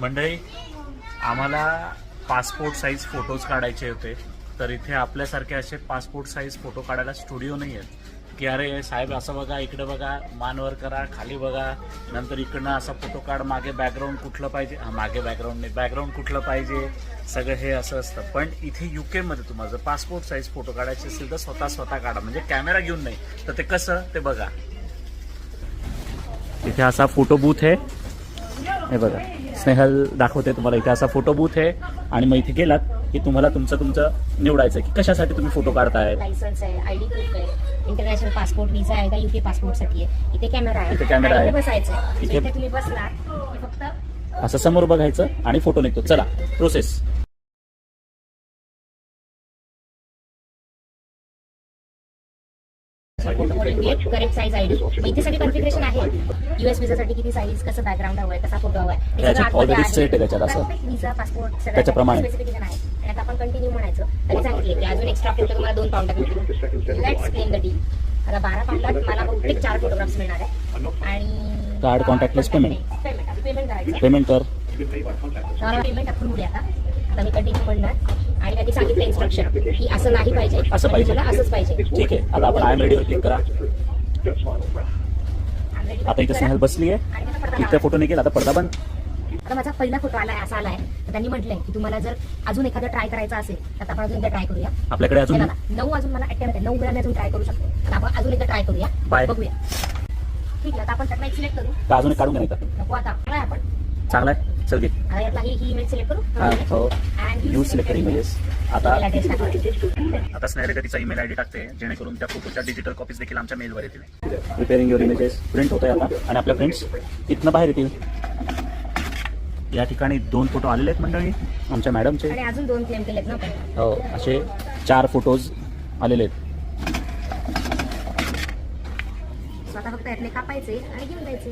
मंडळी आम्हाला passport size photos काढायचे होते. तर इथे आपल्यासारखे असे पासपोर्ट साईज फोटो काढायला स्टुडिओ नाही आहेत. की अरे साहेब असं बघा इकडं बघा मानवर करा खाली बघा नंतर इकडनं असा फोटो काढ मागे बॅकग्राऊंड कुठलं पाहिजे? हा मागे बॅकग्राऊंड नाही. बॅकग्राऊंड कुठलं पाहिजे? सगळं हे असं असतं. पण इथे यू केमध्ये तुम्हाला जर पासपोर्ट साईज फोटो काढायचे असेल तर स्वतः स्वतः काढा. म्हणजे कॅमेरा घेऊन नाही. तर ते कसं? ते बघा. इथे असा फोटो बूथ आहे. हे बघा. स्नेहल दाखवते तुम्हाला इथे. असा फोटो बूथ आहे. आणि मग इथे गेलात की तुम्हाला तुमचं तुमचं निवडायचं की कशासाठी तुम्ही फोटो काढताय? लायसन्स आहे आयडी प्रूफ आहे इंटरनॅशनल पासपोर्ट व्हिसा आहे का युके पासपोर्टसाठी आहे. इथे कॅमेरा आहे. इथे camera आणि आहे. बसायचं इथे- इथे तुम्ही बसला की फक्त असं समोर बघायचं आणि फोटो निघतो. चला प्रोसेस करेक्ट साईज आयडी इथे सगळी कन्फिग्रेशन आहे. युएस किती साईज कसं बॅकग्राऊंड हवंय कसा फोटो हवाय. हे पासपोर्ट त्याच्याप्रमाणे. स्पेसिफिकेशन आहे आणि आता आपण कंटिन्यू म्हणायचं. सांगितले की अजून एक्स्ट्रा फोटो तुम्हाला दोन pound let's claim the deal आता बारा पाऊंडात मला बहुतेक चार फोटोग्राफ्स मिळणार आहे आणि Card, contactless payment. Payment payment करायचं. पेमेंट कर पेमेंट अप्रूव्ह आता. मी कंटिन्यू म्हणणार. सांगितलं इन्स्ट्रक्शन की असं नाही पाहिजे. असं पाहिजे. मला असंच पाहिजे. ठीक आहे. आता आपण आय एम रेडीवर क्लिक करा. आता इथे स्नेहल बसली आहे इथे फोटो निघेल आता पडदा बंद. आता माझा पहिला फोटो आलाय असा आलाय तर त्यांनी म्हटलंय की तुम्हाला जर अजून एखादा ट्राय करायचा असेल तर आपण अजून एकदा ट्राय करूया. आपल्याकडे अजून नऊ अजून मला अटेम्प्ट आहे. नऊ वेळा मी अजून ट्राय करू शकतो. तर आपण अजून एकदा ट्राय करूया. Bye. बघूया. ठीक आहे आता आपण त्यातला सिलेक्ट करू. अजून काढून घ्या इथं. नको आता. आपण. चांगला आहे. चल घे. आता यातला ही सिलेक्ट करू. इमेजेस आता. आता तिचा ईमेल आयडी टाकते जेणेकरून त्या फोटोच्या डिजिटल कॉपीज देखील आमच्या मेलवर येतील. प्रिपेअरिंग युअर इमेजेस प्रिंट होत आहे आता. आणि आपल्या फ्रेंड्स इथनं बाहेर येतील. या ठिकाणी दोन फोटो आलेले आहेत मंडळी आमच्या मॅडमचे आणि अजून दोन क्लेम केलेत ना हो असे चार फोटोज आलेले आहेत. आता फक्त यातले कापायचे आणि घेऊन जायचे.